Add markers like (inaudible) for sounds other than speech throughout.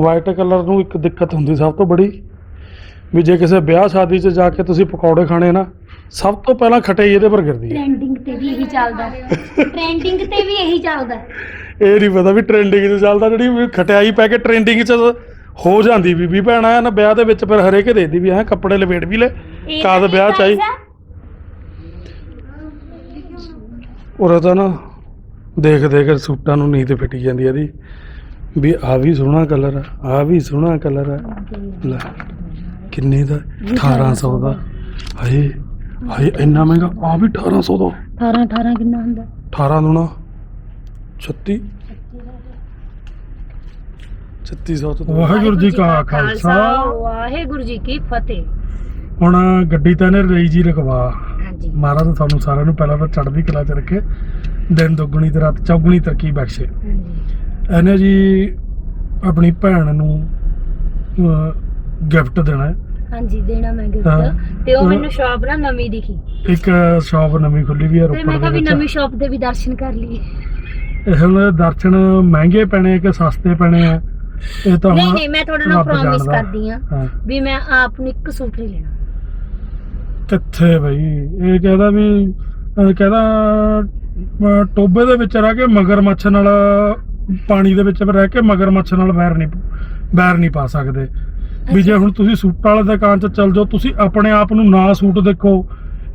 White colour ਨੂੰ ਇੱਕ ਦਿੱਕਤ ਹੁੰਦੀ ਸਭ ਤੋਂ ਬੜੀ ਵੀ ਜੇ ਕਿਸੇ ਵਿਆਹ ਸ਼ਾਦੀ 'ਚ ਜਾ ਕੇ ਤੁਸੀਂ ਪਕੌੜੇ ਖਾਣੇ ਨਾ ਸਭ ਤੋਂ ਪਹਿਲਾਂ ਖਟਾਈ ਇਹਦੇ ਪਰ ਗਿਰਦੀ ਹੈ। ਟ੍ਰੈਂਡਿੰਗ ਤੇ ਵੀ ਇਹੀ ਚੱਲਦਾ। ਟ੍ਰੈਂਡਿੰਗ ਤੇ ਵੀ ਇਹੀ ਚੱਲਦਾ। ਇਹ ਨਹੀਂ ਪਤਾ ਵੀ ਟ੍ਰੈਂਡਿੰਗ 'ਚ ਚੱਲਦਾ ਜਿਹੜੀ ਵੀ ਖਟਾਈ ਪੈ ਕੇ ਟ੍ਰੈਂਡਿੰਗ 'ਚ ਹੋ ਜਾਂਦੀ ਬੀਬੀ ਭੈਣਾ ਨਾ ਵਿਆਹ ਦੇ ਵਿੱਚ ਫਿਰ ਹਰੇਕ ਦੇਦੀ ਵੀ ਹੈ ਕੱਪੜੇ ਲਵੇੜ ਵੀ ਲੈ ਇਹ ਕਦ ਤਾਂ ਵਿਆਹ ਚਾਹੀ। ਆ? ਉਰੇ ਤਾਂ ਨਾ ਦੇਖ ਦੇਖ ਸੂਟਾਂ ਨੂੰ ਨੀਂਦ ਫਿੱਟੀ ਜਾਂਦੀ ਆ ਇਹਦੀ। ਵੀ ਆ ਵੀ ਸੋਹਣਾ ਕਲਰ ਆ ਆ ਵੀ ਸੋਹਣਾ ਕਲਰ ਆ। ਲੈ ਕਿੰਨੇ ਦਾ? 1800 ਦਾ। ਹਾਏ ਹਾਏ ਇੰਨਾ ਮਹਿੰਗਾ? ਆ ਵੀ 1800 ਦਾ। 18 18 ਕਿੰਨਾ ਹੁੰਦਾ? 18 ਦੁਣਾ। 36 3600 ਤੋਂ ਵਾਹਿਗੁਰੂ ਜੀ ਕਾ ਖਾਲਸਾ। ਵਾਹਿਗੁਰੂ ਜੀ ਕੀ ਫਤਿਹ। ਹੁਣ ਗੱਡੀ ਤਾਂ ਇਹਨੇ ਲਈ ਜੀ ਰਖਵਾ। ਹਾਂਜੀ। ਮਹਾਰਾਜ ਤੁਹਾਨੂੰ ਸਾਰਿਆਂ ਨੂੰ ਪਹਿਲਾਂ ਤਾਂ ਚੜ੍ਹਦੀ ਕਲਾ ਚ ਰੱਖੇ। ਦਿਨ ਦੁੱਗਣੀ ਤੇ ਰਾਤ ਚੌਗੁਣੀ ਤਰੱਕੀ ਬਖਸ਼ੇ। ਹਾਂਜੀ। ਇਹਨੇ ਜੀ ਆਪਣੀ ਭੈਣ ਨੂੰ ਗਿਫਟ ਦੇਣਾ ਹੈ। ਹਾਂਜੀ ਦੇਣਾ ਮੈਂ ਹਾਂ। ਗਿਫਟ ਤੇ ਉਹ ਮੈਨੂੰ ਸ਼ਾਪ ਨਾ ਨਵੀਂ ਦਿਖੀ। ਇੱਕ ਸ਼ਾਪ ਨਵੀਂ ਖੁੱਲੀ ਵੀ ਹੈ ਤੇ ਰੋਪੜ ਮੈਂ ਕਿਹਾ ਦੇ ਵੀ ਵਿੱਚ। ਨਵੀਂ ਸ਼ਾਪ ਦੇ ਵੀ ਦਰਸ਼ਨ ਕਰ ਲਈਏ। ਇਹ ਹੁਣ ਦਰਸ਼ਨ ਮਹਿੰਗੇ ਪੈਣੇ ਕਿ ਸਸਤੇ ਪੈਣੇ ਆ? ਇਹ ਤਾਂ ਨਹੀਂ ਹੁਣ ਨਹੀਂ ਮੈਂ ਤੁਹਾਡੇ ਨਾਲ ਰੱਬ ਪ੍ਰੋਮਿਸ ਜਾਣਦਾ। ਕਰਦੀ ਆ ਹਾਂ। ਵੀ ਮੈਂ ਆਪ ਨੂੰ ਇੱਕ ਸੂਟ ਨਹੀਂ ਲੈਣਾ। ਕਿੱਥੇ ਬਈ? ਇਹ ਕਹਿੰਦਾ ਵੀ ਅਹ ਕਹਿੰਦਾ ਅਹ ਟੋਬੇ ਦੇ ਵਿੱਚ ਰਹਿ ਕੇ ਮਗਰਮੱਛ ਨਾਲ ਪਾਣੀ ਦੇ ਵਿੱਚ ਰਹਿ ਕੇ ਮਗਰਮੱਛ ਨਾਲ ਵੈਰ ਨਹੀਂ ਵੈਰ ਨਹੀਂ ਪਾ ਸਕਦੇ। ਵੀ ਜੇ ਹੁਣ ਤੁਸੀਂ ਸੂਟਾਂ ਵਾਲੀ ਦੁਕਾਨ 'ਚ ਚੱਲ ਜਾਓ ਤੁਸੀਂ ਆਪਣੇ ਆਪ ਨੂੰ ਨਾ ਸੂਟ ਦੇਖੋ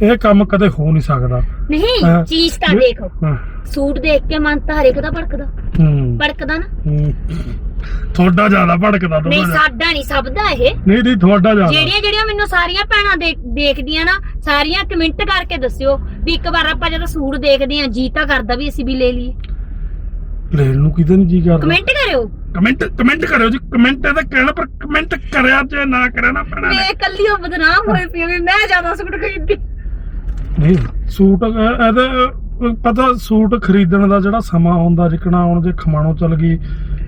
ਇਹ ਕੰਮ ਕਦੇ ਹੋ ਨਹੀਂ ਸਕਦਾ। ਨਹੀਂ ਚੀਜ਼ ਤਾਂ ਦੇਖੋ। ਸੂਟ ਦੇਖ ਕੇ ਮਨ ਤਾਂ ਹਰੇਕ ਦਾ ਭੜਕਦਾ। ਹੂੰ। ਭੜਕਦਾ ਨਾ। ਹੂੰ। ਤੁਹਾਡਾ ਜ਼ਿਆਦਾ ਭੜਕਦਾ ਨਹੀਂ ਸਾਡਾ ਨਹੀਂ ਸਭ ਦਾ ਇਹ। ਨਹੀਂ ਨਹੀਂ ਤੁਹਾਡਾ ਜ਼ਿਆਦਾ। ਜਿਹੜੀਆਂ ਜਿਹੜੀਆਂ ਮੈਨੂੰ ਸਾਰੀਆਂ ਭੈਣਾਂ ਦੇਖ ਦੇਖਦੀਆਂ ਨਾ ਸਾਰੀਆਂ ਕਮੈਂਟ ਕਰਕੇ ਦੱਸਿਓ ਵੀ ਇੱਕ ਵਾਰ ਆਪਾਂ ਜਦੋਂ ਸੂਟ ਦੇਖਦੇ ਆਂ ਜੀ ਤਾਂ ਕਰਦਾ ਵੀ ਅਸੀਂ ਵੀ ਲੈ ਲਈਏ। ਲੈਣ ਨੂੰ ਕਿਤੇ ਨਹੀਂ ਜੀ ਕਰਦਾ। ਕਮੈਂਟ ਕਰਿਓ। ਕਮੈਂਟ ਕਮੈਂਟ ਕਰਿਓ ਜੀ ਕਮੈਂਟ ਤਾਂ ਕਹਿਣਾ ਪਰ ਕਮੈਂਟ ਕਰਿਆ ਜੇ ਨਾ ਕਰਿਆ ਨਾ ਪੈਣਾ ਮੈਂ ਇਕੱਲੀ ਉਹ ਬਦਨਾਮ ਹੋਈ ਪਈ ਵੀ ਮੈਂ ਜ਼ਿਆਦਾ ਸੂਟ ਖਰੀਦਦੀ ਨਹੀਂ ਸੂਟ ਅਹ, ਇਹਦੇ ਪਤਾ ਸੂਟ ਖਰੀਦਣ ਦਾ ਜਿਹੜਾ ਸਮਾਂ ਹੁੰਦਾ ਜਿਕਣਾ ਹੁਣ ਜੇ ਖਮਾਣੋ ਚਲ ਗਈ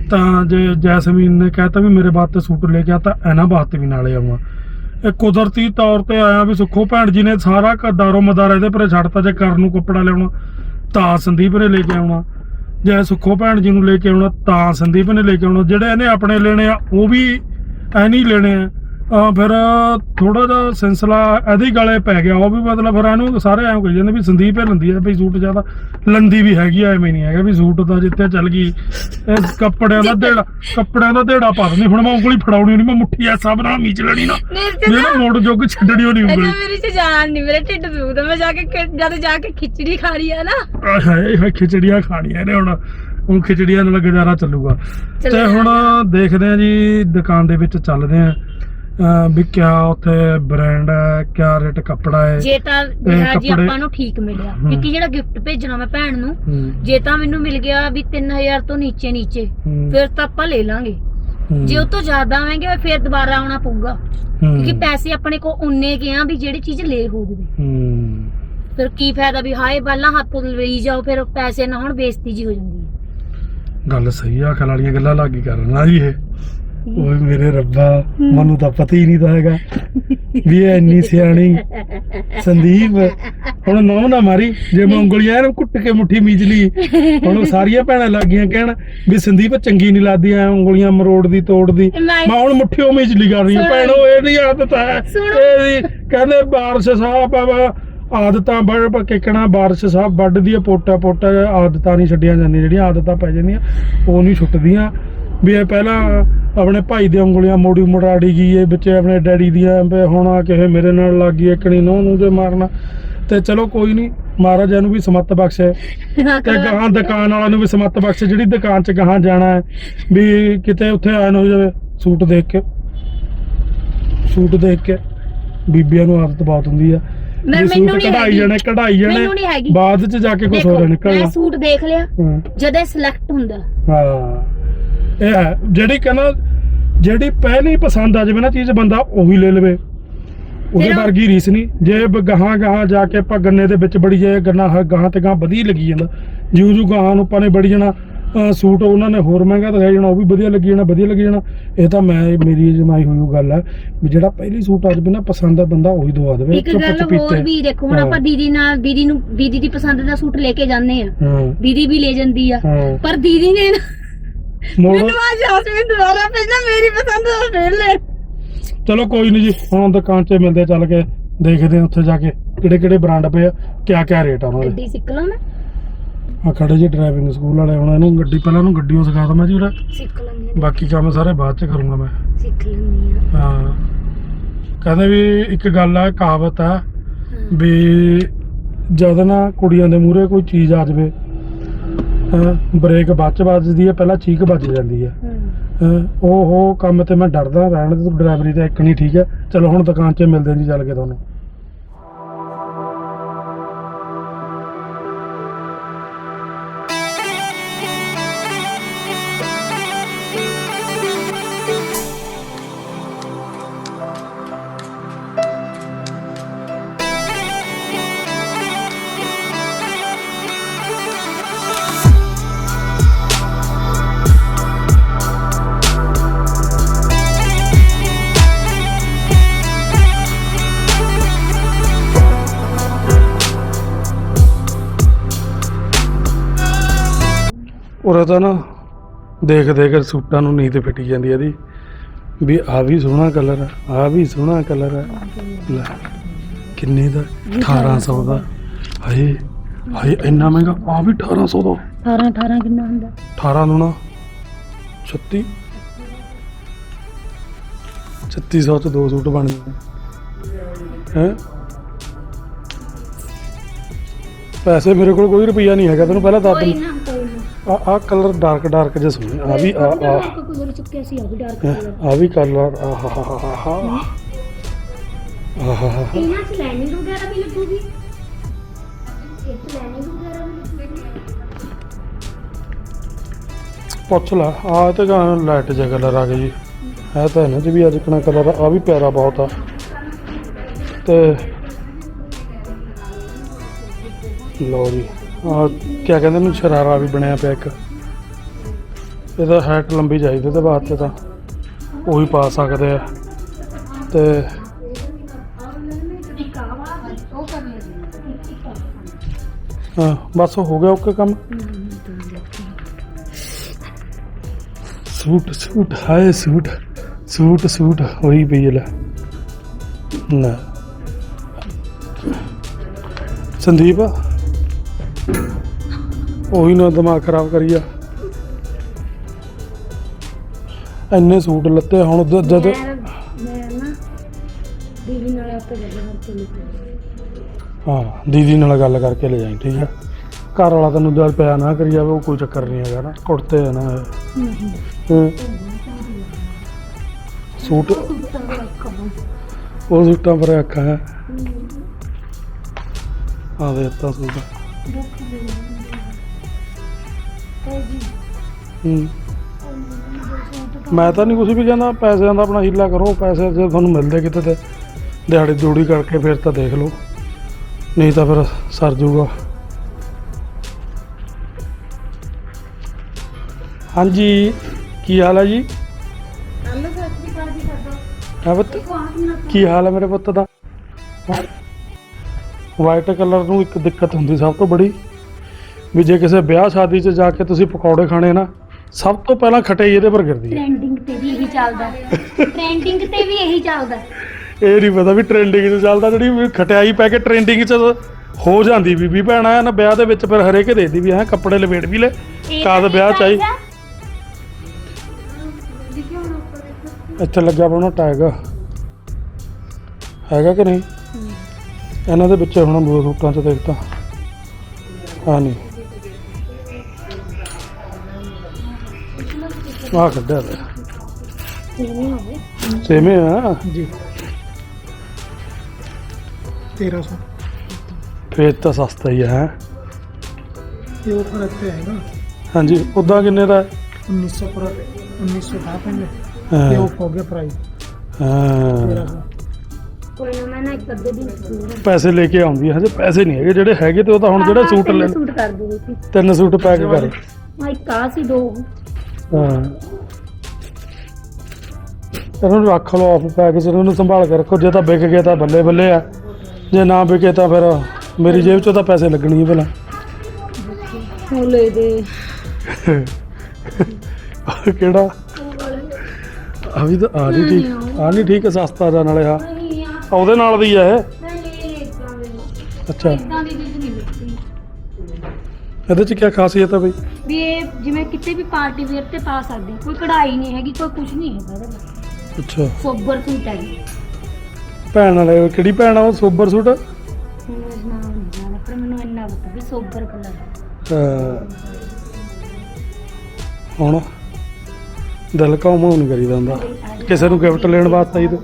ਤਾਂ ਜੇ ਜੈਸਮੀਨ ਨੇ ਕਹਿਤਾ ਵੀ ਮੇਰੇ ਵਾਸਤੇ ਸੂਟ ਲੈ ਕੇ ਆ ਤਾਂ ਇਹਨਾਂ ਵਾਸਤੇ ਵੀ ਨਾਲੇ ਆਵਾਂ ਇਹ ਕੁਦਰਤੀ ਤੌਰ ਤੇ ਆਇਆ ਵੀ ਸੁੱਖੋ ਭੈਣ ਜੀ ਨੇ ਸਾਰਾ ਘ- ਦਾਰੋ ਮਦਾਰ ਇਹਦੇ ਪਰੇ ਛੱਡਤਾ ਜੇ ਕਰਨ ਨੂੰ ਕੱਪੜਾ ਲਿਆਉਣਾ ਤਾਂ ਸੰਦੀਪ ਨੇ ਲੈ ਕੇ ਆਉਣਾ। ਜੇ ਸੁੱਖੋ ਭੈਣ ਜੀ ਨੂੰ ਲੈ ਕੇ ਆਉਣਾ, ਤਾਂ ਸੰਦੀਪ ਨੇ ਲੈ ਕੇ ਆਉਣਾ, ਜਿਹੜੇ ਇਹਨੇ ਆਪਣੇ ਲੈਣੇ ਆ, ਉਹ ਵੀ ਐ ਨਹੀਂ ਲੈਣੇ ਆ। ਫਿਰ ਥੋੜਾ ਜਿਹਾ ਸਿਲਸਿਲਾ ਇਹਦੇ ਹੀ ਗਲੇ ਪੈ ਗਿਆ। ਉਹ ਵੀ ਮਤਲਬ ਫਿਰ ਇਹਨੂੰ ਸਾਰੇ ਐਂ ਕਹੀ ਜਾਂਦੇ ਵੀ ਸੰਦੀਪ ਹੀ ਲੰਦੀ ਆ ਵੀ ਸੂਟ ਜ਼ਿਆਦਾ ਲੰਦੀ ਵੀ ਹੈਗੀ ਐਵੇਂ ਨਹੀਂ ਹੈਗਾ ਵੀ ਸੂਟ ਤਾਂ ਜਿੱਥੇ ਚੱਲ ਗਈ। ਇਹ ਕੱਪੜਿਆਂ ਦਾ ਢੇੜਾ ਕੱਪੜਿਆਂ ਦਾ ਢੇੜਾ ਪਾ ਦਿੰਦੀ। ਹੁਣ ਮੈਂ ਉਂਗਲੀ ਫੜਾਉਣੀ ਨਹੀਂ ਮੈਂ ਮੁੱਠੀ ਐ ਸਭ ਨਾਲ ਮੀਚ ਲੈਣੀ ਨਾ। ਮੇਰੇ ਮੋੜ ਜੋਗ ਛੱਡਣੀ ਹੋਣੀ ਉਂਗਲੀ। ਮੇਰੀ ਚ ਜਾਨ ਨਹੀਂ ਮੇਰੇ ਢਿੱਡ ਦੁਖਦਾ। ਮੈਂ ਜਾ ਕੇ ਜਦ ਜਾ ਕੇ ਖਿਚੜੀ ਖਾ ਰਹੀ ਆ ਨਾ। ਹਾਏ ਖਿਚੜੀਆਂ ਖਾਣੀਆਂ ਨੇ ਹੁਣ। ਹੁਣ ਖਿਚੜੀਆਂ ਨਾਲ ਗੁਜ਼ਾਰਾ ਚੱਲੂਗਾ। ਤੇ। ਹੁਣ ਦੇਖਦੇ ਆ ਜੀ ਦੁਕਾਨ ਦੇ ਵਿੱਚ ਚੱਲਦੇ ਆ ਵੀ ਕਿਆ ਉੱਥੇ ਬ੍ਰਾਂਡ ਹੈ ਕਿਆ ਰੇਟ ਕੱਪੜਾ ਹੈ। ਜੇ ਤਾਂ ਜਿਹੜਾ ਜੀ ਕੱਪੜੇ- ਆਪਾਂ ਨੂੰ ਠੀਕ ਮਿਲਿਆ। ਕਿਉਂਕਿ ਜਿਹੜਾ ਗਿਫਟ ਭੇਜਣਾ ਮੈਂ ਭੈਣ ਨੂੰ ਹੂੰ, ਜੇ ਤਾਂ ਮੈਨੂੰ ਮਿਲ ਗਿਆ ਵੀ 3000 ਤੋਂ ਨੀਚੇ ਨੀਚੇ ਹੂੰ, ਫਿਰ ਤਾਂ ਆਪਾਂ ਲੈ ਲਾਂਗੇ। ਹੂੰ, ਜੇ ਉਹ ਤੋਂ ਜ਼ਿਆਦਾ ਆਵੇਂਗੇ ਫਿਰ ਦੁਬਾਰਾ ਆਉਣਾ ਪਊਗਾ। ਹੂੰ, ਕਿਉਂਕਿ ਪੈਸੇ ਆਪਣੇ ਕੋ ਉਨੇ ਕੇ ਆ ਵੀ ਜਿਹੜੀ ਚੀਜ਼ ਲੈ ਹੋ ਹੂੰ। ਫਿਰ ਕੀ ਫਾਇਦਾ ਵੀ ਹਾਏ ਪਹਿਲਾਂ ਹੱਥ ਲਈ ਜਾਓ ਫਿਰ ਪੈਸੇ ਨਾ ਹੁਣ ਬੇਇੱਜ਼ਤੀ ਜੀ ਹੋ ਜਾਂਦੀ ਹੈ। ਗੱਲ ਸਹੀ ਆ ਅਕਲ ਵਾਲੀਆਂ ਗੱਲਾਂ ਲੱਗੀ ਕਰਨ ਨਾ ਜੀ ਇਹ। ਓਏ ਮੇਰੇ ਰੱਬਾ ਮੈਨੂੰ ਤਾਂ ਪਤਾ ਹੀ ਨਹੀਂ ਤਾਂ ਹੈਗਾ ਵੀ ਇਹ ਇੰਨੀ ਸਿਆਣੀ ਸੰਦੀਪ ਹੁਣ ਨੌ ਨਾ ਮਾਰੀ ਜੇ ਮੈਂ ਉਂਗਲੀਆਂ ਇਹਨੂੰ ਕੁੱਟ ਕੇ ਮੁੱਠੀ ਮੀਚ ਲਈ ਹੁਣ ਸਾਰੀਆਂ ਭੈਣਾਂ ਲੱਗ ਗਈਆਂ ਕਹਿਣ ਵੀ ਸੰਦੀਪ ਚੰਗੀ ਨਹੀਂ ਲੱਗਦੀ ਐ ਉਂਗਲੀਆਂ ਮਰੋੜਦੀ ਤੋੜਦੀ ਮੈਂ- ਮੈਂ ਹੁਣ ਮੁੱਠੀ ਉਹ ਮੀਚ ਲਈ ਕਰ ਰਹੀ ਹਾਂ। ਭੈਣੋ ਇਹਦੀ ਆਦਤ ਹੈ। ਇਹਦੀ ਕਹਿੰਦੇ ਬਾਰਸ਼ ਸਾਹਿਬ ਆ ਆਦਤਾਂ ਬੜ ਕਿਕਣਾ ਬਾਰਸ਼ ਸਾਹਿਬ ਵੱਢਦੀ ਆ ਪੋਟਾ ਪੋਟਾ ਆਦਤਾਂ ਨਹੀਂ ਛੱਡੀਆਂ ਜਾਂਦੀਆਂ ਜਿਹੜੀਆਂ ਆਦਤਾਂ ਪੈ ਜਾਂਦੀਆਂ ਉਹ ਨਹੀਂ ਛੁੱਟਦੀਆਂ ਵੀ ਇਹ ਪਹਿਲਾਂ ਆਪਣੇ ਭਾਈ ਦੇ ਉਂਗਲੀਆਂ ਮੋੜੀ ਮੁੜਾੜੀ ਗਈ ਇਹ ਵਿੱਚ ਆਪਣੇ ਡੈਡੀ ਦੀਆਂ ਹੁਣ ਆ ਕਿਸੇ ਮੇਰੇ ਨਾਲ ਲੱਗ ਗਈ ਇਕਣੀ ਨੋ ਨੂੰ ਜੇ ਮਾਰਨਾ। ਤੇ ਚਲੋ ਕੋਈ ਨਹੀਂ ਮਹਾਰਾਜ ਨੂੰ ਵੀ ਸਮੱਤ ਬਖਸ਼ੇ। ਤੇ ਗਾਹਾਂ ਦੁਕਾਨ ਵਾਲਿਆਂ ਨੂੰ ਵੀ ਸਮੱਤ ਬਖਸ਼ੇ ਜਿਹੜੀ ਦੁਕਾਨ 'ਚ ਗਾਹਾਂ ਜਾਣਾ ਹੈ ਵੀ ਕਿਤੇ ਉੱਥੇ ਆਨ ਹੋ ਜਾਵੇ ਸੂਟ ਦੇਖ ਕੇ। ਸੂਟ ਦੇਖ ਕੇ ਬੀਬੀਆਂ ਨੂੰ ਆਦਤ ਬਹੁਤ ਹੁੰਦੀ ਆ। ਮੈਂ- ਜੇ ਮੈਨੂੰ ਨਹੀਂ ਕਢਾਈ। ਜਾਣੇ ਕਢਾਈ ਜਾਣੇ ਮੈਨੂੰ ਨਹੀਂ ਹੈਗੀ। ਬਾਅਦ 'ਚ ਜਾ ਕੇ ਕੁਝ ਹੋਰ ਮੈਂ ਨਿਕਲਣਾ ਸੂਟ ਦੇਖ ਲਿਆ ਜਦੋਂ ਸਿਲੈਕਟ ਹੁੰਦਾ। ਹਾਂ। ਇਹ ਹੈ ਜਿਹੜੀ ਕਹਿੰਦਾ ਜਿਹੜੀ ਪਹਿਲੀ ਪਸੰਦ ਆ ਜਾਵੇ ਨਾ ਚੀਜ਼ ਬੰਦਾ ਉਹੀ ਲੈ ਲਵੇ। ਉਹਦੇ ਫਿਰ ਉਹ- ਵਰਗੀ ਰੀਸ ਨਹੀਂ। ਜੇ ਬ- ਗਾਹਾਂ ਗਾਹਾਂ ਜਾ ਕੇ ਆਪਾਂ ਗੰਨੇ ਦੇ ਵਿੱਚ ਬੜੀ ਜਾਏ ਗੰਨਾ ਹ- ਗਾਹਾਂ ਤੇ ਗਾਹਾਂ ਵਧੀਆ ਲੱਗੀ ਜਾਂਦਾ। ਜਿਉਂ ਜਿਉਂ ਗਾਹਾਂ ਨੂੰ ਆਪਾਂ ਨੇ ਬੜੀ ਜਾਣਾ ਸੂਟ ਉਹਨਾਂ ਨੇ ਹੋਰ ਮਹਿੰਗਾ ਦਿਖਾਈ ਜਾਣਾ ਉਹ ਵੀ ਵਧੀਆ ਲੱਗੀ ਜਾਣਾ ਵਧੀਆ ਲੱਗੀ ਜਾਣਾ। ਇਹ ਤਾਂ ਮੈਂ ਮੇਰੀ ਜਮਾਈ ਹੋਈ ਉਹ ਗੱਲ ਹੈ ਵੀ ਜਿਹੜਾ ਪਹਿਲੀ ਸੂਟ ਆ ਜਾਵੇ ਨਾ ਪਸੰਦ ਆ ਬੰਦਾ ਉਹੀ ਦਵਾ ਦੇਵੇ ਇੱਕ ਗੱਲ। ਹੋਰ ਵੀ ਦੇਖੋ ਹੁਣ ਹਾਂ। ਆਪਾਂ ਦੀਦੀ ਨਾਲ ਦੀਦੀ ਨੂੰ ਦੀਦੀ ਦੀ ਪਸੰਦ ਦਾ ਸੂਟ ਲੈ ਕੇ ਜਾਂਦੇ ਆ। ਹਾਂ। ਦੀਦੀ ਵੀ ਲੈ ਜਾਂਦੀ ਆ। ਹਾਂ। ਪਰ ਦੀਦੀ ਨੇ ਨਾ ਮੋੜ। ਮੈਨੂੰ ਆ ਜਾਸਮੀਨ ਦੁਬਾਰਾ ਪਹਿਲਾਂ ਮੇਰੀ ਪਸੰਦ ਦਾ ਫੇਰ ਲੈ। ਚਲੋ ਕੋਈ ਨਹੀਂ ਜੀ ਹੁਣ ਦੁਕਾਨ 'ਚ ਮਿਲਦੇ ਆ ਚੱਲ ਕੇ ਦੇਖਦੇ ਆ ਉੱਥੇ ਜਾ ਕੇ ਕਿਹੜੇ ਕਿਹੜੇ ਬ੍ਰਾਂਡ ਪਏ ਆ ਕਿਆ ਕਿਆ ਰੇਟ ਆ ਉਹਨਾਂ ਦੇ। ਗੱਡੀ ਸਿੱਖ ਲਾਂ ਮੈਂ ਆ ਖੜੇ ਜੀ ਡਰਾਈਵਿੰਗ ਸਕੂਲ ਵਾਲੇ ਹੁਣ ਇਹਨੂੰ ਗੱਡੀ ਪਹਿਲਾਂ ਇਹਨੂੰ ਗੱਡੀਆਂ ਸਿਖਾ ਦਵਾਂ ਜੀ ਉਰੇ ਸਿੱਖ ਲੈਂਦੀ ਬਾਕੀ ਕੰਮ ਸਾਰੇ ਬਾਅਦ 'ਚ ਕਰੂੰਗਾ ਮੈਂ। ਸਿੱਖ ਲੈਂਦੀ ਆ। ਹਾਂ। ਕਹਿੰਦੇ ਵੀ ਇੱਕ ਗੱਲ ਆ ਕਹਾਵਤ ਆ ਹਾਂ। ਵੀ ਜਦ ਨਾ ਕੁੜੀਆਂ ਦੇ ਮੂਹਰੇ ਕੋਈ ਚੀਜ਼ ਆ ਜਾਵੇ ਹਾਂ, ਬ੍ਰੇਕ ਬਾਅਦ ਚ ਵੱਜਦੀ ਹੈ ਪਹਿਲਾਂ ਚੀਕ ਵੱਜ ਜਾਂਦੀ ਹੈ। ਉਹ ਉਹ ਕੰਮ ਤੇ ਮੈਂ ਡਰਦਾ ਰਹਿਣ ਤੂੰ ਡਰਾਈਵਰੀ ਤੇ ਇੱਕ ਨਹੀਂ ਠੀਕ ਹੈ। ਚਲੋ ਹੁਣ ਦੁਕਾਨ 'ਚ ਮਿਲਦੇ ਜੀ ਚੱਲ ਕੇ ਤੁਹਾਨੂੰ। ਉਰੇ ਤਾਂ ਨਾ ਦੇਖ ਦੇਖ ਸੂਟਾਂ ਨੂੰ ਨੀਂਦ ਫਿੱਟੀ ਜਾਂਦੀ ਹੈ ਇਹਦੀ। ਵੀ ਆ ਵੀ ਸੋਹਣਾ ਕਲਰ ਆ ਆ ਵੀ ਸੋਹਣਾ ਕਲਰ ਆ। ਲੈ ਕਿੰਨੇ ਦਾ? 1800 ਦਾ। ਹਾਏ ਹਾਏ ਇੰਨਾ ਮਹਿੰਗਾ? ਆ ਵੀ 1800 ਦਾ। 18 18 ਕਿੰਨਾ ਹੁੰਦਾ? 18 ਨੂੰ ਨਾ 36 3600 ਚ ਦੋ ਸੂਟ ਬਣ ਜਾਂਦੇ ਹੈ? ਪੈਸੇ ਮੇਰੇ ਕੋਲ ਕੋਈ ਰੁਪਈਆ ਨਹੀਂ ਹੈਗਾ ਤੈਨੂੰ ਪਹਿਲਾਂ ਦੱਸ ਕੋਈ ਦਿੰਦਾ ਨਾ ਕੋਈ ਨਾ ਆ ਆ ਕਲਰ ਡਾਰਕ ਡਾਰਕ ਜਿਹਾ ਸੋਹਣੇ ਆ ਵੀ ਆ ਆ। ਕਲਰ ਚੁੱਕਿਆ ਸੀ ਆ ਵੀ ਡਾਰਕ ਕਲਰ। ਆ ਵੀ ਕਲਰ ਆ ਹਾ ਹਾ ਹਾ ਹਾ ਆ ਹਾ ਹਾ ਇਹਨਾਂ ਚ ਲਾਈਨਿੰਗ ਵਗੈਰਾ ਵੀ ਲੱਗੂਗੀ? ਇੱਕ ਲਾਈਨਿੰਗ ਵਗੈਰਾ ਵੀ ਲੱਗੂਗੀ? ਪੁੱਛ ਲੈ ਆ ਤੇ ਲਾਈਟ ਜਿਹਾ ਕਲਰ ਆ ਗਿਆ ਜੀ। ਹੈ ਤਾਂ ਇਹਨਾਂ ਚ ਵੀ ਅੱਜ ਕਣਾ ਕਲਰ ਆ ਵੀ ਪਿਆਰਾ ਬਹੁਤ ਆ। ਤੇ ਲੋ ਜੀ। ਆ ਕੀ ਕਹਿੰਦੇ ਨੂੰ, ਸ਼ਰਾਰਾ ਵੀ ਬਣਿਆ ਪਿਆ ਇੱਕ। ਇਹਦਾ ਹੈਟ ਲੰਬੀ ਚਾਹੀਦੀ ਤੇ ਵਾਸਤੇ ਤੇ। ਤਾਂ ਉਹੀ ਪਾ ਸਕਦੇ ਆ। ਤੇ ਹਾਂ, ਬਸ ਹੋ ਗਿਆ ਓਕੇ ਕੰਮ? ਸੂਟ ਸੂਟ, ਹਾਏ ਸੂਟ। ਸੂਟ ਸੂਟ, ਹੋਈ ਪਈ ਲੈ। ਨਾ ਸੰਦੀਪ? ਉਹੀ ਨਾ ਦਿਮਾਗ ਖਰਾਬ ਕਰੀਆ ਇੰਨੇ ਸੂਟ ਲੱਤੇ ਹੁਣ ਜ- ਜਦ ਮੈਂ ਨਾ ਦੀਦੀ ਨਾਲ ਆਪੇ ਗੱਲ ਕਰਕੇ ਹਾਂ ਦੀਦੀ ਨਾਲ ਗੱਲ ਕਰਕੇ ਲੈ ਜਾਈਂ ਠੀਕ ਹੈ ਘਰ ਵਾਲਾ ਤੈਨੂੰ ਜਦ ਪਿਆ ਨਾ ਕਰੀ ਜਾਵੇ ਉਹ ਕੋਈ ਚੱਕਰ ਨਹੀਂ ਹੈਗਾ ਨਾ ਕੁੜਤੇ ਨਾ। ਨਹੀਂ ਹੂੰ। ਸੂਟ ਉਹ ਸੂਟਾਂ ਪਰ ਅੱਖਾਂ ਹੈ। ਆ ਦੇ ਦਿੱਤਾ ਸੂਟ। ਹੂੰ। ਮੈਂ ਤਾਂ ਨਹੀਂ ਕੁਝ ਵੀ ਕਹਿੰਦਾ ਪੈਸਿਆਂ ਦਾ ਆਪਣਾ ਹੀਲਾ ਕਰੋ ਪੈਸੇ ਜੇ ਤੁਹਾਨੂੰ ਮਿਲਦੇ ਕਿਤੇ ਤੇ ਦਿਹਾੜੀ ਦੂੜੀ ਕਰਕੇ ਫਿਰ ਤਾਂ ਦੇਖ ਲਓ। ਨਹੀਂ ਤਾਂ ਫਿਰ ਸਰ ਜਾਊਗਾ ਹਾਂਜੀ ਕੀ ਹਾਲ ਹੈ ਜੀ? ਪੁੱਤ? ਕੀ ਹਾਲ ਹੈ ਮੇਰੇ ਪੁੱਤ ਦਾ? ਵਾਈਟ ਕਲਰ ਨੂੰ ਇੱਕ ਦਿੱਕਤ ਹੁੰਦੀ ਸਭ ਤੋਂ ਬੜੀ। ਵੀ ਜੇ ਕਿਸੇ ਵਿਆਹ ਸ਼ਾਦੀ 'ਚ ਜਾ ਕੇ ਤੁਸੀਂ ਪਕੌੜੇ ਖਾਣੇ ਨਾ ਸਭ ਤੋਂ ਪਹਿਲਾਂ ਖਟਾਈ ਇਹਦੇ ਪਰ ਗਿਰਦੀ ਹੈ। ਟ੍ਰੈਂਡਿੰਗ ਤੇ ਵੀ ਇਹੀ ਚੱਲਦਾ। ਟ੍ਰੈਂਡਿੰਗ ਤੇ ਵੀ ਇਹੀ ਚੱਲਦਾ। ਇਹ ਨਹੀਂ ਪਤਾ ਵੀ ਟ੍ਰੈਂਡਿੰਗ 'ਚ ਚੱਲਦਾ ਜਿਹੜੀ ਵੀ ਖਟਾਈ ਪੈ ਕੇ ਟ੍ਰੈਂਡਿੰਗ 'ਚ ਹੋ ਜਾਂਦੀ ਬੀਬੀ ਭੈਣਾ ਨਾ ਵਿਆਹ ਦੇ ਵਿੱਚ ਫਿਰ ਹਰੇਕ ਦੇਦੀ ਵੀ ਹੈ ਕੱਪੜੇ ਲਵੇੜ ਵੀ ਲੈ ਇਹ ਕਾਦ ਤਾਂ ਵਿਆਹ ਕੀ ਚਾਹੀ। ਦੇਖੋ। ਇੱਥੇ ਲੱਗਿਆ ਹੋਣਾ ਟੈਗ। ਹੈਗਾ ਕਿ ਨਹੀਂ? ਇਹਨਾਂ ਦੇ ਵਿੱਚ ਹੁਣ ਦੋ ਸੂਟਾਂ 'ਚ ਦੇਖਤਾ ਹਾਂ ਨਹੀਂ। ਆ ਕੱਢਿਆ ਪਿਆ ਸੇਮੇ ਆ ਜੀ। 1300 ਫੇਰ ਤਾਂ ਸਸਤਾ ਹੀ ਹੈ। ਇਹ ਉਹ ਫ਼ਰਕ ਹੈ ਨਾ ਹਾਂਜੀ ਉਦਾਂ ਕਿੰਨੇ ਦਾ? 1900 ਪਰ 1900 ਪੈਂਦੇ। ਤੇ ਉਹ ਹਾਂ, ਗਿਆ ਪ੍ਰਾਈਸ ਹਾਂ। ਕੋਈ ਨਾ ਮੈਂ ਇੱਕ ਅੱਧੇ ਦਿਨ ਪੈਸੇ ਲੈ ਕੇ ਆਉਂਦੀ ਹੈ ਹਜੇ ਪੈਸੇ ਨਹੀਂ ਹੈਗੇ। ਜਿਹੜੇ ਹੈਗੇ ਤੇ ਉਹ ਤਾਂ ਹੁਣ ਜਿਹੜਾ ਸੂਟ ਲੈ ਤਿੰਨ ਸੂਟ ਪੈਕ ਕਰ। ਮੈਂ ਇੱਕ ਦੋ। ਹਾਂ। ਇਹਨਾਂ ਨੂੰ ਰੱਖ ਲਓ ਆਫ ਪੈਕ ਚ ਇਹਨਾਂ ਨੂੰ ਸੰਭਾਲ ਕੇ ਰੱਖੋ। ਜੇ ਤਾਂ ਵਿਕ ਗਏ ਤਾਂ ਬੱਲੇ ਬੱਲੇ ਆ। ਜੇ ਨਾ ਵਿਕੇ ਤਾਂ ਫਿਰ ਮੇਰੀ ਜੇਬ ਚੋਂ ਤਾਂ ਪੈਸੇ ਲੱਗਣਗੇ ਭਲਾ। ਉਹ ਲੈ ਦੇ। ਕਿਹੜਾ? ਆ ਵੀ ਤਾਂ ਆ ਨਹੀਂ ਠੀਕ। ਆ ਨਹੀਂ ਠੀਕ ਹੈ ਸਸਤਾ ਦਾ ਨਾਲੇ ਆ ਉਹਦੇ ਨਾਲ ਦੀ ਆ ਇਹ? ਮੈਂ ਲੈ ਅੱਛਾ। ਇਦਾਂ ਦੀ ਚੀਜ਼ ਨਹੀਂ ਮਿਲਦੀ ਇਹਦੇ ਚ ਕੀ ਖਾਸੀਅਤ ਹੈ ਬਈ? ਵੀ ਜਿਵੇਂ ਕਿਤੇ ਵੀ ਪਾਰਟੀ ਵੇਅਰ ਤੇ ਪਾ ਸਕਦੇ ਕੋਈ ਕਢਾਈ ਨਹੀਂ ਹੈਗੀ ਕੋਈ ਕੁਝ ਨਹੀਂ ਹੈਗਾ ਇਹਦੇ ਵਿੱਚ। ਅੱਛਾ। ਸੋਬਰ ਸੂਟ ਹੈ ਭੈਣ ਵਾਲੇ ਕਿਹੜੀ ਭੈਣ ਆ ਉਹ ਸੋਬਰ ਸੂਟ? ਮੈਨੂੰ ਇਸ ਨਾਮ ਨਹੀਂ ਜਾਣਦਾ ਪਰ ਮੈਨੂੰ ਇੰਨਾ ਪਤਾ ਵੀ ਸੋਬਰ ਕਲਰ ਅਹ ਹੁਣ ਦਿਲ ਨਹੀਂ ਕਰੀਦਾ ਹੁੰਦਾ। ਕਿਸੇ ਨੂੰ ਗਿਫਟ ਲੈਣ ਵਾਸਤੇ ਹੀ ਤੇ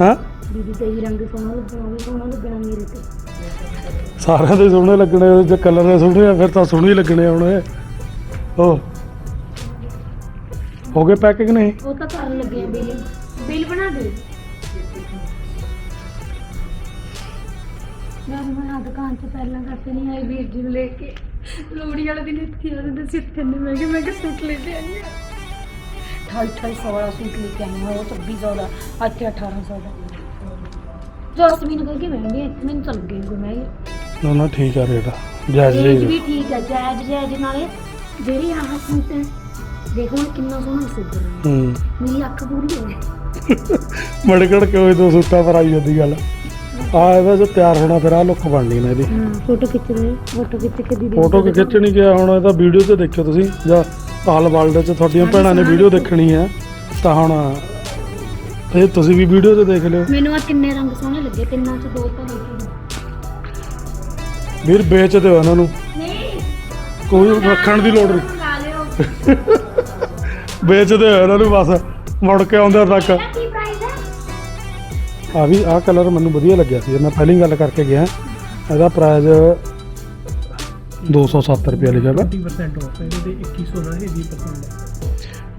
ਹਾਂ? ਦੀਦੀ ਤੇ ਹੀ ਰੰਗ ਸੋਹਣਾ ਲੱਗਣਾ ਉਹ ਵੀ ਸੋਹਣਾ ਲੱਗਣਾ ਮੇਰੇ ਤੇ। ਸਾਰਿਆਂ ਦੇ ਸੋਹਣੇ ਲੱਗਣੇ ਜੇ ਕਲਰ ਦੇ ਸੋਹਣੇ ਆ ਫਿਰ ਤਾਂ ਸੋਹਣੇ ਹੀ ਲੱਗਣੇ ਹੁਣ ਇਹ। ਹੋ ਹੋ ਗਏ ਪੈਕਿੰਗ ਨਹੀਂ? ਉਹ ਤਾਂ ਕਰਨ ਲੱਗੇ ਆ ਬਿੱਲ। ਬਿੱਲ ਬਣਾ ਦੇ। ਮੈਂ ਆ ਦੁਕਾਨ 'ਚ ਪਹਿਲਾਂ ਕਰਕੇ ਨਹੀਂ ਆਈ ਵੀਰ ਜੀ ਨੂੰ ਲੈ ਕੇ। ਲੋੜੀ ਵਾਲੇ ਦਿਨ ਇੱਥੇ ਆ ਜਾਂਦੇ ਸੀ ਇੱਥੇ ਨੇ ਮੈਂ ਕਿਹਾ ਮੈਂ ਕਿਹਾ ਸੂਟ ਲੈ ਕੇ ਆਈ ਆ। ਠਾਈ ਠਾਈ ਸੌ ਵਾਲਾ ਸੂਟ ਲੈ ਕੇ ਆਈ ਹਾਂ ਉਹ 2600 ਦਾ ਇੱਥੇ 1800 ਦਾ। ਜਸਮੀਨ ਕਰਕੇ ਮਹਿੰਗੇ ਇੱਥੇ ਮੈਨੂੰ ਚੱਲ ਗਏ ਕੋਈ ਮੈਂ ਨਾ ਨਾ ਠੀਕ ਆ ਰੇਟ। ਜਾਇਜ਼ ਰੇਂਜ ਜੀ ਵੀ ਠੀਕ ਹੈ ਜਾਇਜ਼ ਜਾਇਜ਼ ਨਾਲੇ ਜਿਹੜੀ ਆਹ ਸੂਟ ਹੈ ਦੇਖੋ ਕਿੰਨਾ ਸੋਹਣਾ ਸੂਟ ਹੈ। ਹੂੰ। ਮੇਰੀ ਅੱਖ ਪੂਰੀ ਹੋ ਗਈ। ਮੜਕੜ ਕੇ ਉਹ ਦੋ ਸੂਟਾਂ ਪਰ ਆਈ ਜਾਂਦੀ ਗੱਲ। ਆ ਇਹਦਾ ਜੇ ਤਿਆਰ ਹੋਣਾ ਫਿਰ ਆ ਲੁੱਕ ਬਣਨੀ ਨੇ ਇਹਦੀ। ਹਾਂ ਫੋਟੋ ਖਿੱਚ ਰਹੇ ਫੋਟੋ ਖਿੱਚ ਕੇ ਦੀਦੀ ਫੋਟੋ ਕਿ ਖਿੱਚਣੀ ਗਿਆ ਹੁਣ ਇਹਦਾ ਵੀਡੀਓ 'ਚ ਦੇਖਿਓ ਤੁਸੀਂ ਜਾਂ ਆਲ ਵਰਲਡ 'ਚ ਤੁਹਾਡੀਆਂ ਭੈਣਾਂ ਨੇ ਵੀਡੀਓ ਦੇਖਣੀ ਹੈ ਤਾਂ ਹੁਣ ਇਹ ਤੁਸੀਂ ਵੀ ਵੀਡੀਓ 'ਚ ਦੇਖ ਲਿਓ। ਮੈਨੂੰ ਆ ਕਿੰਨੇ ਰੰਗ ਸੋਹਣੇ ਲੱਗੇ ਤਿੰਨਾਂ ਚ ਦੋ ਤਾਂ ਲੱਗੇ ਵੀਰ ਵੇਚ ਦਿਓ ਇਹਨਾਂ ਨੂੰ। ਨਹੀਂ ਕੋਈ ਰੱਖਣ ਦੀ ਲੋੜ ਨਹੀਂ। ਮੰਗਾ ਲਿਓ ਵੇਚ ਦਿਓ ਇਹਨਾਂ ਨੂੰ ਬਸ ਮੁੜ ਕੇ ਆਉਂਦੇ ਤੱਕ। ਇਹਦਾ ਕੀ ਪ੍ਰਾਈਸ ਹੈ ਆ ਵੀ ਆਹ ਕਲਰ ਮੈਨੂੰ ਵਧੀਆ ਲੱਗਿਆ ਸੀ। ਮੈਂ ਪਹਿਲੀ ਗੱਲ ਕਰਕੇ ਗਿਆ। ਇਹਦਾ ਪ੍ਰਾਈਸ 270 ਰੁਪਏ ਲਿਖਿਆ ਵਾ 20% ਆਫ ਹੈ। ਇਹਦੇ 2100 ਦਾ ਇਹ 20% ਹੈ।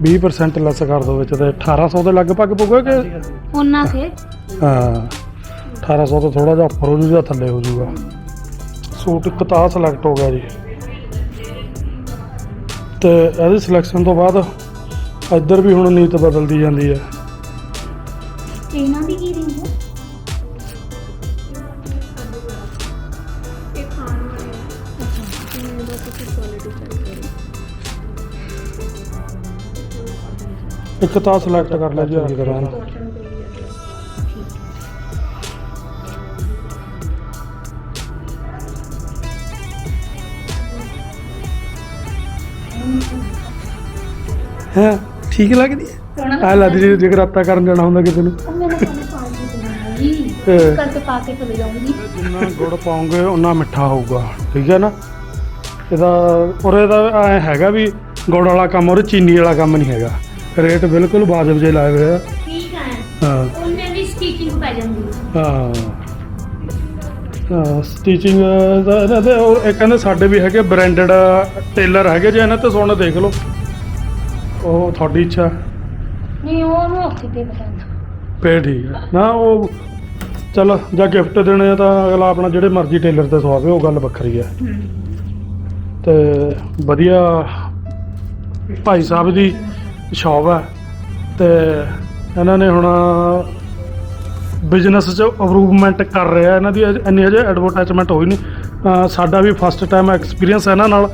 20% ਲੈਸ ਕਰ ਦੋ ਵਿੱਚ ਤੇ 1800 ਦੇ ਲਗਭਗ ਪਊਗਾ ਕਿ? ਉਹਨਾਂ ਸੇ ਹਾਂ। 1800 ਤੋਂ ਥੋੜਾ ਜਿਹਾ ਉੱਪਰ ਹੋ ਥੱਲੇ ਹੋ ਜੂਗਾ। ਸੂਟ ਇੱਕ ਤਾਂ ਸਿਲੈਕਟ ਹੋ ਗਿਆ ਜੀ। ਤੇ ਇਹਦੀ ਸਿਲੈਕਸ਼ਨ ਤੋਂ ਬਾਅਦ ਇੱਧਰ ਵੀ ਹੁਣ ਨੀਤ ਬਦਲਦੀ ਜਾਂਦੀ ਹੈ। ਇਹਨਾਂ ਦੀ ਕੀ ਰੇਂਜ ਹੈ? ਇੱਕ ਤਾਂ ਸਿਲੈਕਟ ਕਰ ਲਿਆ ਜੀ ਚੰਗੀ ਹੈ? ਠੀਕ ਲੱਗਦੀ ਹੈ? ਆ ਲੱਗਦੀ ਜੀ ਜਗਰਾਤਾ ਕਰਨ ਜਾਣਾ ਹੁੰਦਾ ਕਿਸੇ ਨੂੰ। ਕਰਕੇ ਪਾ ਕੇ ਚਲੇ ਜਾਊਂਗੀ। ਜਿੰਨਾ ਗੁੜ ਪਾਉਂਗੇ ਉਨਾ ਮਿੱਠਾ ਹੋਊਗਾ। ਠੀਕ ਹੈ ਨਾ? ਇਹਦਾ ਔਰ ਇਹਦਾ ਐ ਹੈਗਾ ਵੀ ਗੁੜ ਵਾਲਾ ਕੰਮ ਔਰ ਚੀਨੀ ਵਾਲਾ ਕੰਮ ਨਹੀਂ ਹੈਗਾ। ਰੇਟ ਬਿਲਕੁਲ ਵਾਜਬ ਜੇ ਲਾਏ ਹੋਏ ਆ। ਠੀਕ ਹੈ। ਹਾਂ। ਉਹਨੇ ਵੀ ਸਟੀਚਿੰਗ ਪੈ ਜਾਂਦੀ। ਹਾਂ। ਸਟੀਚਿੰਗ ਦਾ ਇਹਨਾਂ ਦੇ ਔਰ ਇਹ ਕਹਿੰਦੇ ਸਾਡੇ ਵੀ ਹੈਗੇ ਬ੍ਰਾਂਡਡ ਟੇਲਰ ਹੈਗੇ ਜੇ ਇਹਨਾਂ ਤੇ ਸੁਣ ਦੇਖ ਲਓ। ਉਹ ਤੁਹਾਡੀ ਇੱਛਾ। ਨਹੀਂ ਉਹਨੂੰ ਉੱਥੇ ਤੇ ਪਸੰਦ ਫੇਰ ਠੀਕ ਹੈ ਨਾ ਉਹ ਚਲ ਜਾਂ ਗਿਫਟ ਦੇਣੇ ਆ ਤਾਂ ਅਗਲਾ ਆਪਣਾ ਜਿਹੜੇ ਮਰਜ਼ੀ ਟੇਲਰ ਤੇ ਸਵਾਵੇ ਉਹ ਗੱਲ ਵੱਖਰੀ ਹੈ। ਤੇ ਵਧੀਆ ਭਾਈ ਸਾਹਿਬ ਦੀ ਸ਼ੌਪ ਹੈ ਤੇ ਇਹਨਾਂ ਨੇ ਹੁਣ ਬਿਜ਼ਨਸ 'ਚ ਇੰਪਰੂਵਮੈਂਟ ਕਰ ਰਿਹਾ ਇਹਨਾਂ ਦੀ ਅਜ- ਇੰਨੀ ਹਜੇ ਐਡਵਰਟਾਈਜ਼ਮੈਂਟ ਹੋਈ ਨਹੀਂ। ਸਾਡਾ ਵੀ ਫਸਟ ਟਾਈਮ ਐਕਸਪੀਰੀਅੰਸ ਹੈ ਇਹਨਾਂ ਨਾਲ।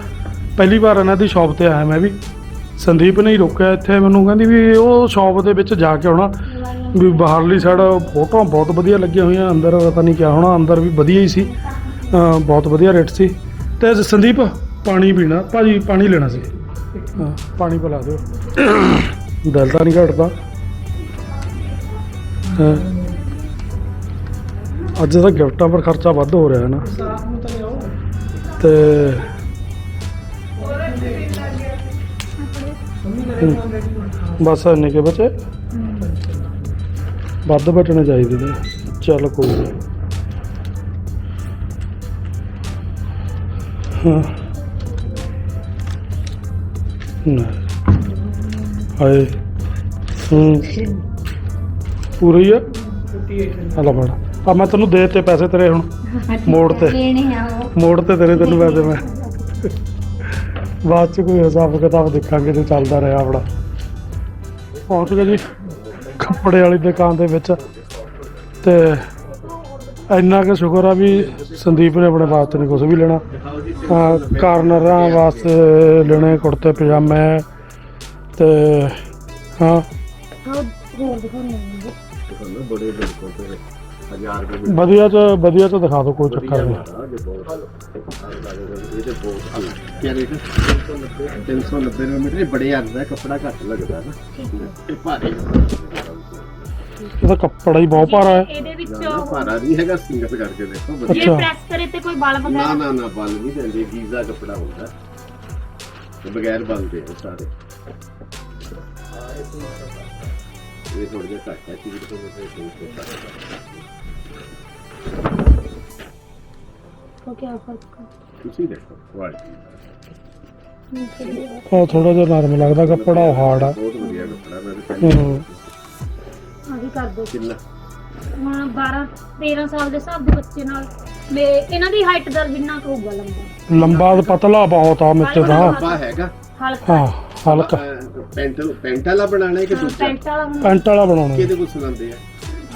ਪਹਿਲੀ ਵਾਰ ਇਹਨਾਂ ਦੀ ਸ਼ੌਪ ਤੇ ਆਇਆ ਮੈਂ ਵੀ। ਸੰਦੀਪ ਨੇ ਹੀ ਰੋਕਿਆ ਇੱਥੇ। ਮੈਨੂੰ ਕਹਿੰਦੀ ਵੀ ਉਹ ਸ਼ੌਪ ਦੇ ਵਿੱਚ ਜਾ ਕੇ ਆਉਣਾ। ਵੀ ਬਾਹਰਲੀ ਸਾਈਡ ਫੋਟੋਆਂ ਬਹੁਤ ਵਧੀਆ ਲੱਗੀਆਂ ਹੋਈਆਂ। ਅੰਦਰ ਪਤਾ ਨਹੀਂ ਕਿਆ ਹੋਣਾ। ਅੰਦਰ ਵੀ ਵਧੀਆ ਹੀ ਸੀ। ਬਹੁਤ ਵਧੀਆ ਰੇਟ ਸੀ। ਤੇ ਸੰਦੀਪ, ਪਾਣੀ ਪੀਣਾ। ਭਾਜੀ, ਪਾਣੀ ਲੈਣਾ ਸੀ। ਪਾਣੀ ਪਿਲਾ ਦਿਓ। (coughs) ਦਿਲ ਤਾਂ ਨਹੀਂ ਘਟਦਾ ਹਾਂ ਅੱਜ ਦਾ ਗਿਫਟਾਂ ਪਰ ਖਰਚਾ ਵੱਧ ਹੋ ਰਿਹਾ ਹੈ ਨਾ। ਤਾਂ ਹਮ, ਬਸ ਇੰਨੇ ਕੇ ਬਚੇ? ਵੱਧ ਬਚਣੇ ਚਾਹੀਦੇ ਨੇ। ਚੱਲ ਕੋਈ ਨਹੀਂ ਹਾਂ। ਨਾ। ਹਾਏ। ਹੂੰ। ਪੂਰੀ ਆ? 58 ਆ ਲੈ ਫੜ। ਆ ਮੈਂ ਤੈਨੂੰ ਦੇ ਤੇ ਪੈਸੇ ਤੇਰੇ ਹੁਣ ਮੋੜ ਤੇ। ਲੈਣੇ ਆ ਉਹ। ਮੋੜ ਤੇ ਤੇਰੇ ਤੈਨੂੰ ਪੈਸੇ ਮੈਂ। ਬਾਅਦ ਚ ਕੋਈ ਹਿਸਾਬ ਕਿਤਾਬ ਦੇਖਾਂਗੇ ਤੇ ਚੱਲਦਾ ਰਿਹਾ ਆਪਣਾ। ਪਹੁੰਚ ਗਏ ਜੀ ਕੱਪੜੇ ਵਾਲੀ ਦੁਕਾਨ ਦੇ ਵਿੱਚ। ਤੇ ਇੰਨਾ ਕਿ ਸ਼ੁਕਰ ਆ ਵੀ ਸੰਦੀਪ ਨੇ ਆਪਣੇ ਵਾਸਤੇ ਨਹੀਂ ਕੁਝ ਵੀ ਲੈਣਾ। ਕਾਰਨਰਾਂ ਵਾਸਤੇ ਲੈਣੇ ਕੁੜਤੇ ਪਜਾਮੇ। ਤੇ ਹਾਂ। ਤੁਹਾਨੂੰ ਬੜੇ ਰੁਪਏ ਮਿਲ ਵਧੀਆ ਚ ਵਧੀਆ ਚ ਦਿਖਾ ਦਿਓ ਕੋਈ ਚੱਕਰ ਨਹੀਂ। ਬਹੁਤ ਇਹ ਤੇ ਬਹੁਤ ਕੀ ਰੇਟ 390 ਰੁਪਏ ਮੀਟਰ ਇਹ ਬੜੇ ਆਂਦਾ ਕੱਪੜਾ ਘੱਟ ਲੱਗਦਾ ਨਾ। ਇਹ ਭਾਰੇ ਇਹਦਾ ਕੱਪੜਾ ਹੀ ਬਹੁਤ ਭਾਰਾ ਹੈ। ਇਹਦੇ ਵਿੱਚ ਜ਼ਿਆਦਾ ਭਾਰਾ ਨਹੀਂ ਹੈਗਾ ਸਿੰਗਤ ਕਰਕੇ ਦੇਖੋ ਜੇ ਵਧੀਆ ਅੱਛਾ। ਪ੍ਰੈਸ ਕਰੇ ਤੇ ਕੋਈ ਬਲ ਨਾ ਵਗੈਰਾ? ਨਾ ਨਾ ਬਲ ਨਹੀਂ ਦਿੰਦੇ ਗੀਜ਼ਾ ਕੱਪੜਾ ਹੁੰਦਾ। ਤੇ ਬਗੈਰ ਬਲ ਦੇ ਆ ਸਾਰੇ। ਇਹ ਥੋੜਾ ਜਿਹਾ ਘੱਟ ਹੈ ਚੀਜ਼ ਤੋਂ ਮੇਰੇ ਤੋਂ ਕੋ ਕੀ ਫ਼ਰਕ ਤੁਸੀਂ ਦੇਖੋ ਕੁਆਲਿਟੀ ਉਹ ਥੋੜਾ ਜਿਹਾ ਨਰਮ ਲੱਗਦਾ ਕੱਪੜਾ ਉਹ ਹਾਰਡ ਆ ਬਹੁਤ ਵਧੀਆ ਕੱਪੜਾ ਮੈਂ ਤਾਂ ਹੂੰ। ਆ ਵੀ ਕਰ ਦੋ ਕਿੰਨਾ ਹੁਣ 12 13 ਸਾਲ ਦੇ ਹਿਸਾਬ ਦੇ ਬੱਚੇ ਨਾਲ ਮੇ ਇਹਨਾਂ ਦੀ ਹਾਈਟ ਦਾ ਜਿੰਨਾ ਕੁ ਹੋਊਗਾ ਲੰਬਾ ਲੰਬਾ ਤੇ ਪਤਲਾ ਬਹੁਤ ਆ ਮਿੱਤੇ ਦਾ ਪਾ ਹੈਗਾ ਹਲਕਾ ਹਾਂ ਹਲਕਾ ਪੈਂਟ ਪੈਂਟ ਵਾਲਾ ਬਣਾਣਾ ਹੈ ਕਿ ਦੂਜਾ? ਪੈਂਟ ਵਾਲਾ ਹੁਣ ਪੈਂਟ ਵਾਲਾ ਬਣਾਉਣਾ। ਕਿਹਦੇ ਕੋਲ ਸੁਣਾਉਂਦੇ ਆ?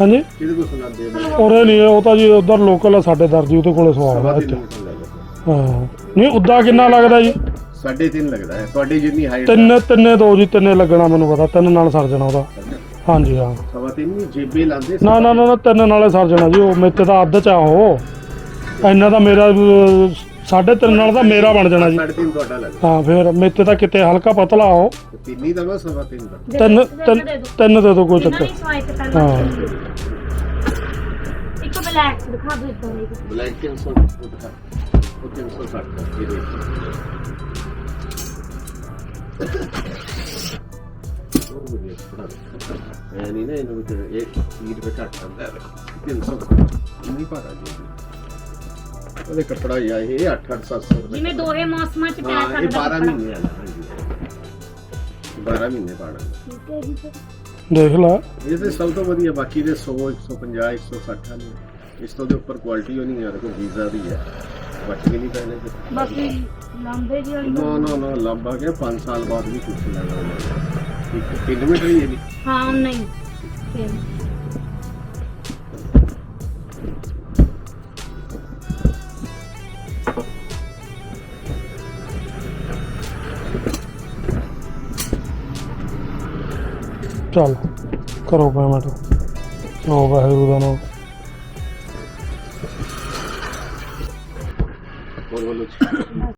ਹਾਂਜੀ? ਕਿਹਦੇ ਕੋਲ ਸੁਣਾਉਂਦੇ ਆ? ਉਰੇ ਨਹੀਂ ਉਹ ਤਾਂ ਜੀ ਉਧਰ ਲੋਕਲ ਆ ਸਾਡੇ ਦਰਜੀ ਉਹਦੇ ਕੋਲੇ ਸਵਾਲ ਸਵਾ ਆ ਤਿੰਨ ਇੱਥੇ ਹਾਂ। ਨਹੀਂ ਉੱਦਾਂ ਕਿੰਨਾ ਲੱਗਦਾ ਜੀ? ਸਾਢੇ ਤਿੰਨ ਲੱਗਦਾ ਹੈ। ਤੁਹਾਡੀ ਜਿੰਨੀ ਹਾਈਟ ਤਿੰਨੇ ਤਿੰਨੇ ਦੋ ਜੀ ਤਿੰਨੇ ਲੱਗਣਾ ਮੈਨੂੰ ਪਤਾ। ਤਿੰਨ ਨਾਲ ਸਰ ਜਾਣਾ ਉਹਦਾ। ਹਾਂਜੀ ਹਾਂ। ਸਵਾ ਤਿੰਨ ਨਹੀਂ ਜੇਬੇ ਲਾਉਂਦੇ ਨਾ ਨਾ ਨਾ ਤਿੰਨ ਨਾਲੇ ਸਰ ਜਾਣਾ ਜੀ ਉਹ ਮੇਤੇ ਦਾ ਅੱਧ ਚ ਆ ਉਹ। ਇੰਨਾ ਤਾਂ ਮੇਰਾ ਸਾਢੇ ਤਿੰਨ ਨਾਲ ਤਾਂ ਮੇਰਾ ਬਣ ਜਾਣਾ ਜੀ। ਤੁਹਾਡਾ ਹਾਂ ਫਿਰ ਮੇਤੇ ਤਾਂ ਕਿਤੇ ਹਲਕਾ ਪਤਲਾ ਤੇ ਤਿੰਨ ਹੀ ਦਵਾ ਸਵਾ ਤਿੰਨ ਦਾ। ਦੇ ਤਿੰਨ ਤਿੰਨ ਦੇ। ਤਿੰਨ ਦੇ ਦੋ ਕੋਈ ਚੱਕਰ। ਦੀ ਹਾਂ। ਇੱਕ ਬਲੈਕ ਦਿਖਾ ਦਿਓ ਇਦਾਂ ਦੀ ਬਲੈਕ 300 ਉਹ ਦਿਖਾ। ਉਹ 360 ਦਾ ਇਹ ਦੇਖ। ਨਹੀਂ ਨਾ ਇਹਨੂੰ ਇੱਕ ਸੀਟ ਵਿੱਚ ਘੱਟ ਆਉਂਦਾ ਹੈ 300 ਨਹੀਂ ਪਤਾ ਜੀ। ਉਹਦੇ ਕੱਪੜਾ ਹੀ ਆ ਇਹ 8 8 700 ਰੁਪਏ ਜਿਵੇਂ ਦੋਹੇ ਮੌਸਮਾਂ ਚ ਪੈ ਹਾਂ ਸਕਦਾ ਇਹ 12 ਕੱਪੜਾ। ਮਹੀਨੇ ਆਲਾ ਹਾਂਜੀ 12 ਮਹੀਨੇ ਪਾਣਾ ਠੀਕ ਹੈ ਜੀ ਫਿਰ। ਦੇਖ ਲੈ। ਇਹ ਤੇ ਸਭ ਤੋਂ ਵਧੀਆ ਬਾਕੀ ਦੇ 100 150 160 ਨੇ ਇਸ ਤੋਂ ਦੇ ਉੱਪਰ ਕੁਆਲਿਟੀ ਉਹ ਨਹੀਂ ਆ ਦੇਖੋ ਵੀਜ਼ਾ ਦੀ ਹੈ ਬਚ ਵੀ ਨਹੀਂ ਪੈਣੇ ਤੇ। ਬਾਕੀ ਲੰਬੇ ਜੀ ਵਾਲੀ ਨਾ ਨਾ ਨਾ ਲੰਬਾ ਗਿਆ 5 ਸਾਲ ਬਾਅਦ ਵੀ ਕੁਝ ਲੱਗਦਾ ਇੱਕ ਕਿਲੋਮੀਟਰ ਹੀ ਹੈ ਨਹੀਂ। ਹਾਂ ਨਹੀਂ। ਫਿਰ ਚੱਲ ਕਰੋ ਪੇਮੈਂਟ ਲੋ ਵਾਹਿਗੁਰੂ ਦਾ ਨਾਮ।